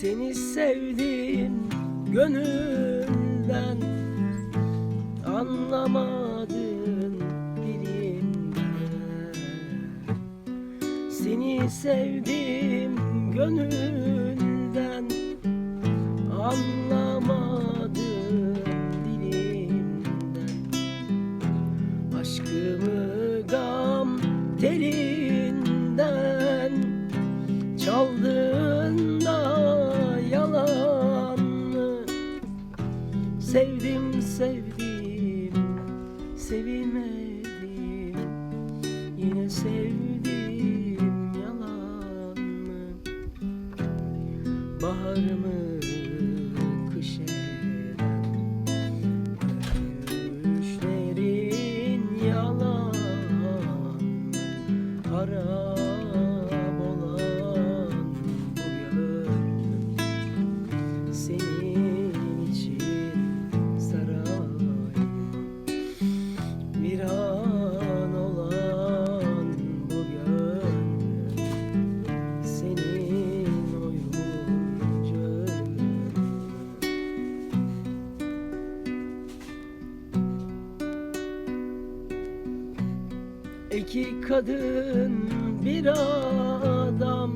Seni sevdim gönülden Anlamadın dilimden Seni sevdim gönülden Sevdim sevdim sevilmedim Yine sevdim yalanı. Baharımı kış eden Düşlerin yalan Harap İki kadın bir adam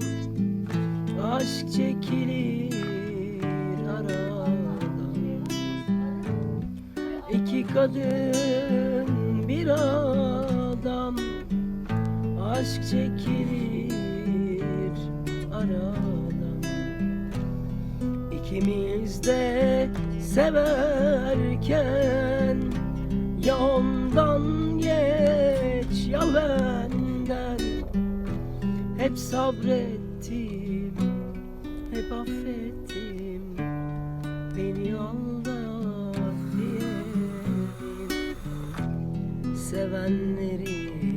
Aşk çekilir aradan. İki kadın bir adam Aşk çekilir aradan. İkimiz de severken Ya Hep sabrettim, hep affettim Beni aldat diye. Sevenleri